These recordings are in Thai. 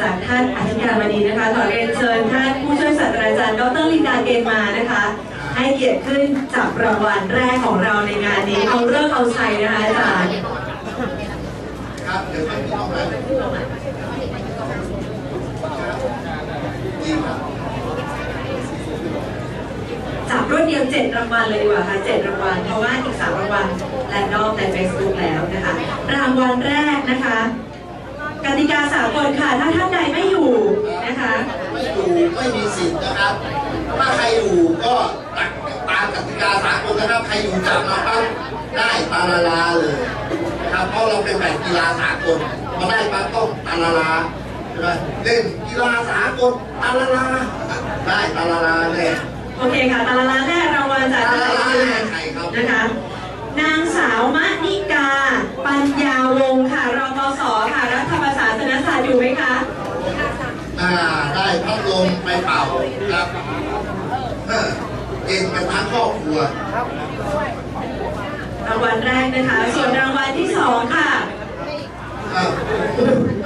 จากท่านอธิการบดีนะคะขอเรียนเชิญท่านผู้ช่วยศาสตราจารย์ดรลินดาเกณฑ์มานะคะ ให้เกียรติขึ้นจับรางวัลแรกของเราในงานนี้เอาเรื่องเอาชัยนะคะอาจารย์ครับเดี๋ยวไปที่ห้องนั้นดีครับจับรวดเดียวเจ็ดรางวัลเลยดีกว่าค่ะเจ็ดรางวัลเพราะว่าอีกสามรางวัลแรนดอมใน Facebook แล้วนะคะ รางวัลแรกนะคะ กติกาสากลค่ะ ถ้าท่านใดไม่อยู่นะคะ ไม่อยู่ไม่มีสิทธิ์นะครับ ถ้าใครอยู่ก็ตักตามกติกาสากลนะครับใครอยู่จับมาปั๊บได้ตาลาลาเลยนะครับเพราะเราเป็นแบบกีฬาสากลมาได้ปั๊บต้องตาลาลาใช่ไหมเล่นกีฬาสากลตาลาลาได้ตาลาลาเลยโอเคค่ะ ตาลาลาแรกรางวัลจากท่านใดชื่อนะคะ นางสาวมะนิกา ปัญญาวงศ์ค่ะรปศค่ะรัฐประศาสนศาสตร์อยู่ไหมคะอ่าได้พัดลมไปเป่าครับเออเก่งกันทั้งครอบครัวรางวัลแรกนะคะ ส่วนรางวัลที่สองค่ะครับ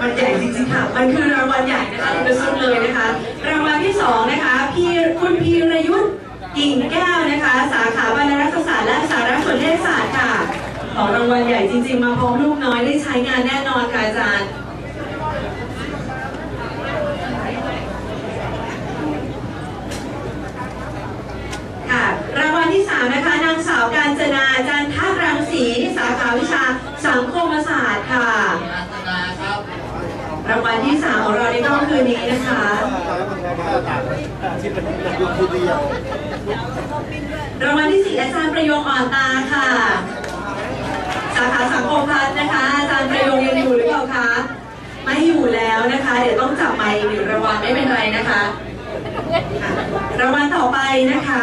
มันใหญ่จริงๆค่ะ มันคือรางวัลใหญ่นะคะเป็นสุดเลยนะคะ รางวัลที่สองนะคะ พี่คุณพีรยุทธ์กิ่งแก้วนะคะ สาขาบรรณรัฐศาสตร์และสารสนเทศศาสตร์ค่ะ ของรางวัลใหญ่จริง ๆ มาพร้อมลูกน้อยได้ใช้งานแน่นอนค่ะอาจารย์ค่ะรางวัลที่ 3 นะคะ นางสาวการจนาจันทรังสีสาขาวิชาสังคมศาสตร์ค่ะ รางวัลที่3ของเราในค่ำคืนนี้นะคะ รางวัลที่4อาจารย์ประยงอ่อนตาค่ะ สาขาสังคมพัฒน์นะคะ อาจารย์ประยงยังอยู่หรือเปล่าคะ ไม่อยู่แล้วนะคะ เดี๋ยวต้องจับไมค์อีกหนึ่งรางวัลไม่เป็นไรนะคะ รางวัลต่อไปนะคะ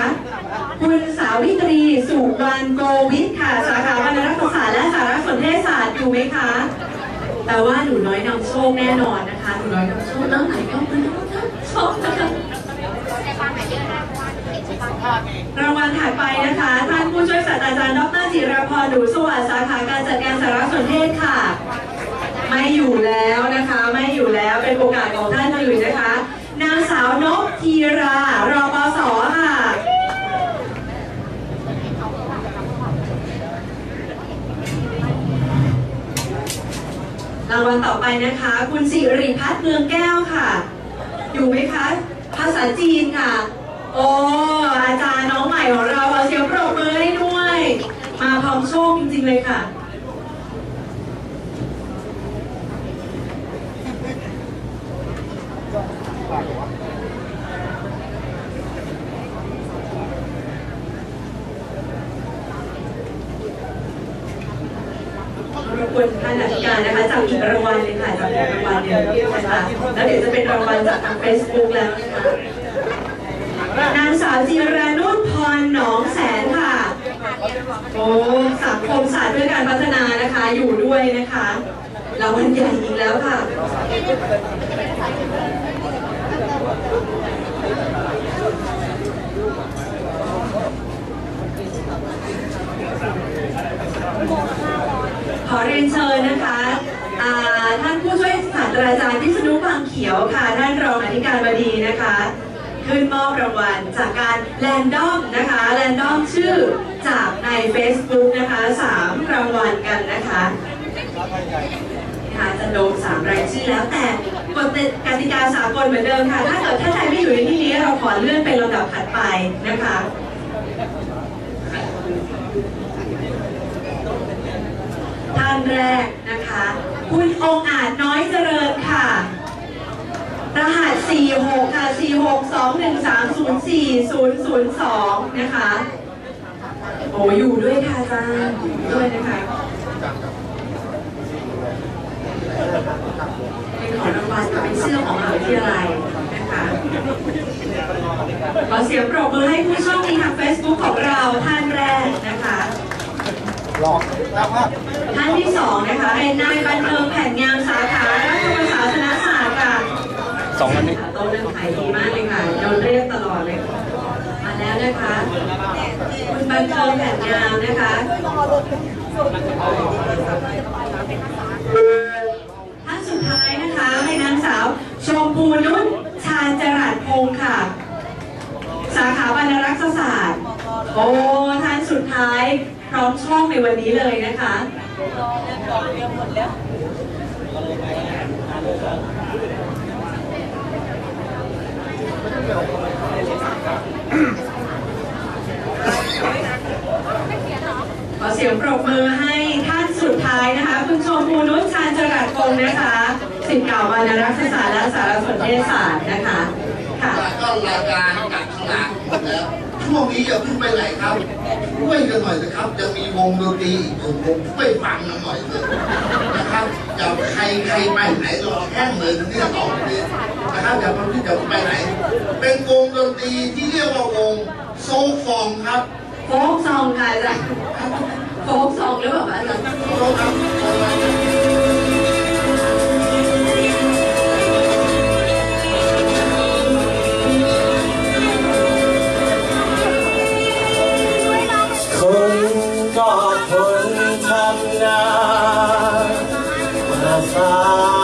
คุณสาวิตรีสุวรรณโกวิทค่ะ สาขาบรรณรัฐศาสตร์และสารสนเทศศาสตร์อยู่ไหมคะ แต่ว่าหนูน้อยนำโชคแน่นอนนะคะ หนูน้อยนำโชคแล้วไหนก็เป็นโชคนะคะรางวัลถัดไปนะคะ ท่านผู้ช่วยศาสตราจารย์ดรจิรพรหนูสวัสดิ์สาขาการจัดการสารสนเทศค่ะ ไม่อยู่แล้วนะคะ ไม่อยู่แล้วเป็นโอกาสของท่านอื่นนะคะ นางสาวนกทีรารปสค่ะ รต่อไปนะคะ คุณสิริพัฒน์เมืองแก้วค่ะ อยู่ไหมคะ ภาษาจีนค่ะ โอ้อาจารย์น้องใหม่ของเราเอาเสียงปรบมือให้ด้วย มาพร้อมโชคจริงๆเลยค่ะ รบกวนท่านอธิการนะคะจับอีกรางวัลหนึงค่ะจับอีกรางวัลหนึงนะคะแล้วเดี๋ยวจะเป็นรางวัลจากทาง Facebook แล้วนะคะนางสาวจิรานุชพรหนองแสนค่ะโอ้สังคมศาสตร์เพื่อการพัฒนานะคะอยู่ด้วยนะคะรางวัลใหญ่อีกแล้วค่ะ ขอเรียนเชิญนะคะท่านผู้ช่วยศาสตราจารย์พิษณุบางเขียวค่ะท่านรองอธิการบดีนะคะ ขึ้นมอบรางวัลจากการแรนดอมนะคะแรนดอมชื่อจากใน Facebook นะคะสามรางวัลกันนะคะนะคะจะลงสามรายชื่อแล้วแต่กฎกติกาสากลเหมือนเดิมค่ะ ถ้าเกิดท่านใดไม่อยู่ในที่นี้เราขอเลื่อนเป็นลำดับถัดไปนะคะ ท่านแรกนะคะ คุณองอาจน้อยเจริญค่ะ รหัส 46 ค่ะ 46213040002 นะคะ โอ้อยู่ด้วยค่ะอาจารย์อยู่ด้วยนะคะเป็นของรางวัลเป็นเสื้อของมหาวิทยาลัยนะคะขอเสียงปรบมือให้ผู้โชคดีทาง Facebook ของเราท่านแรกนะคะรอครับมาก ท่านที่สองนะคะเป็นนายบันเทิงแผ่นงามสาขารัฐประศาสนศาสตร์ค่ะสองอันนี้โต๊ะเรื่องขายดีมากเลยค่ะโดนเรียกตลอดเลยมาแล้วนะคะคุณบันเทิงแผ่นงามนะคะท่านสุดท้ายนะคะให้นางสาวชมพูนุชชาญจรัสพงศ์ค่ะ สาขาบรรณรักษศาสตร์ โอ้ท่านสุดท้ายพร้อมช่องในวันนี้เลยนะคะ ขอเสียงปรบมือให้ท่านสุดท้ายนะคะ คุณชมพูนุชชาญจรัสพงศ์นะคะสิทธิ์เก่าวรรณรักษศาสตร์และสารสนเทศศาสตร์นะคะค่ะก็รายการจับฉลากหมดแล้วช่วงนี้อย่าเพิ่งไปไหนครับ ช่วยกันหน่อยนะครับ จะมีวงดนตรีอีกหนึ่งวงช่วยฟังกันหน่อยเถอะนะครับอย่าใครใครไปไหนรอแค่เลยเนี่ยต่อไปนี้นะครับอย่าเพิ่งจะไปไหน เป็นวงดนตรีที่เรียกว่าวงโซฟองครับโฟกซองค่ะอาจารย์โฟกซองหรือเปล่าคะอาจารย์ ม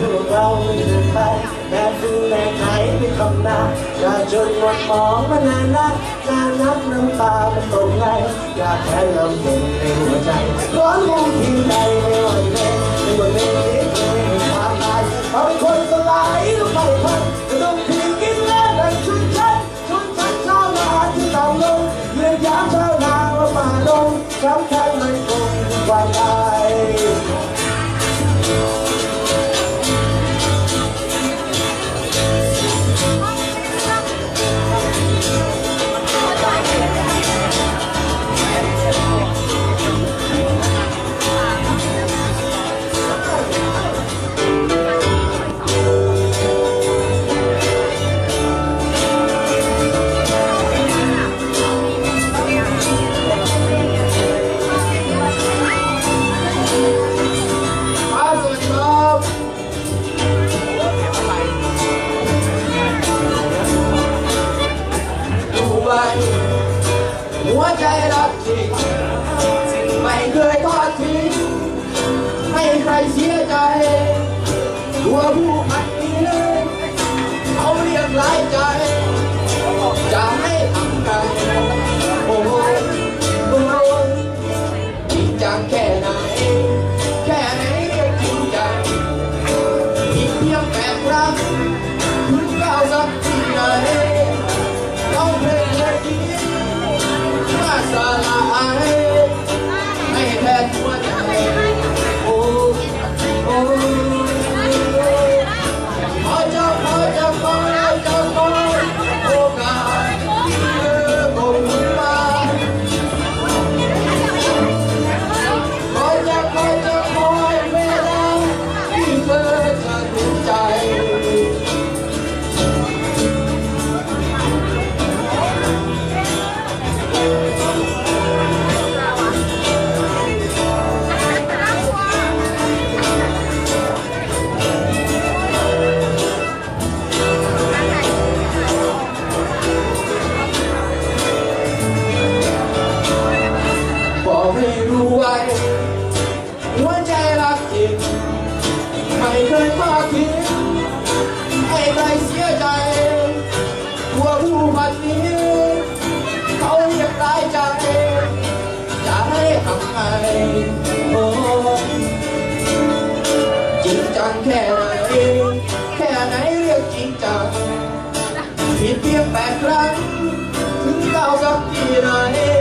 พวกเราไม่เดินไปแม้ฟูแม่ไขไม่ทำนาอยาจนหมดหมองมานานนักนานับน้ำตามันตกไหลอยากแค่ลำเป็นในหัวใจร้อนมุ่งที่ใดไม่ไหวแน่ไม่ว่าเลยที่เคยไม่ความตายเขาเป็นคน โอ้จริงจังแค่ไหน แค่ไหนเรื่องจริงจังผิดเพียงแปดครั้ง ถึงเก้ากับที่ไหน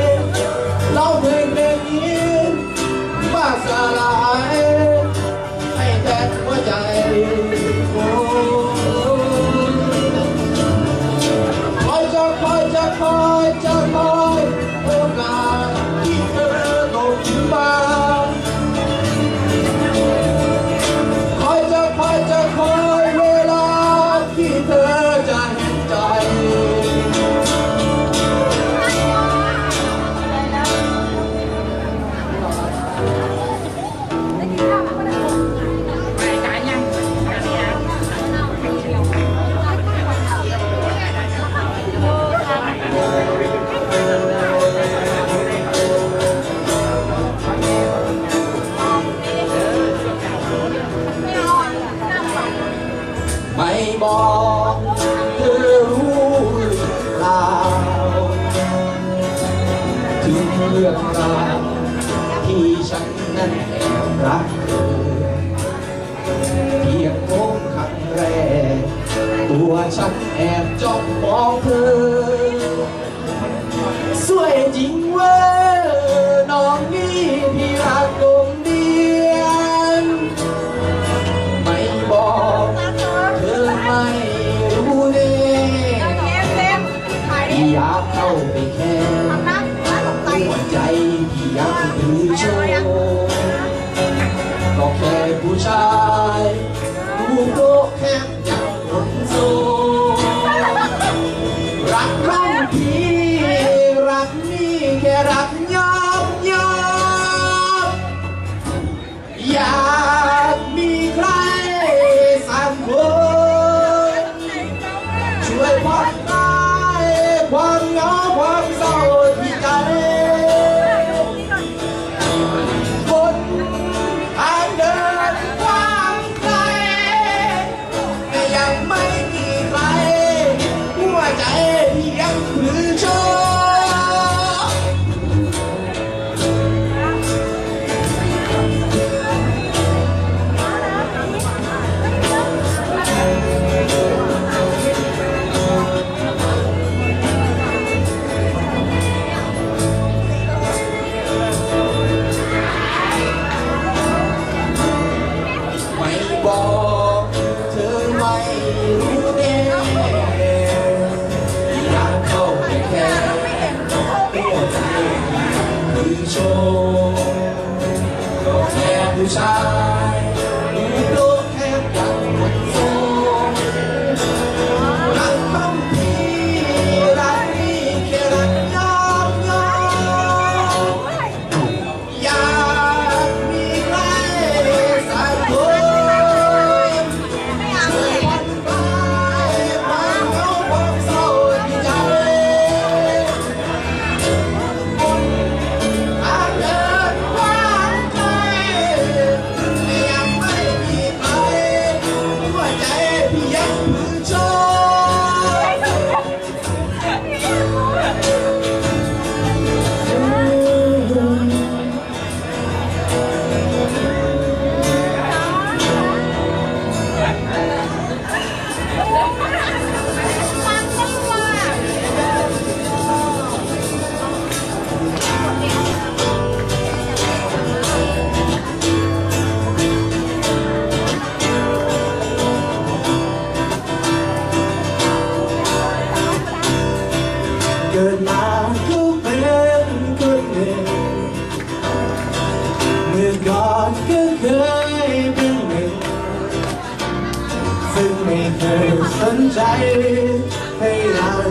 แอบจ้องมองเธอ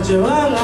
желаю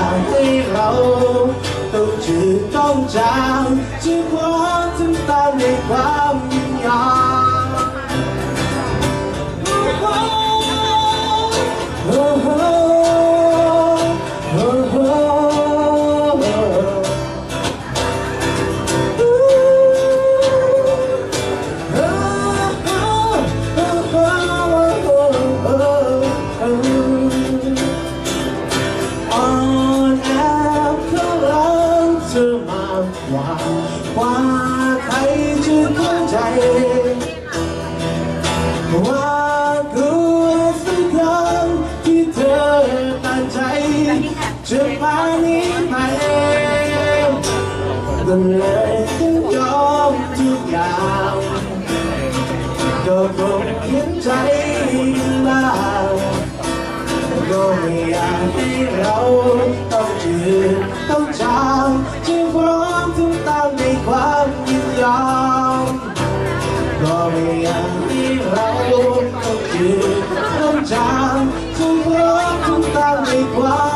ากให้เราต้องจืดต้องจางจึงขอถึงตามในความยิ่งใหญ่ จะพาหนี้ไปก็เลยต้องยอมทุกอย่างก็คงเขียนใจบ้างก็ไม่อยากให้เราต้องจืดต้องจางจึงพร้อมทุกตามในความยินยอมก็ไม่อยากให้เราต้องจืดต้องจางทุกร้อนทุกตามในความ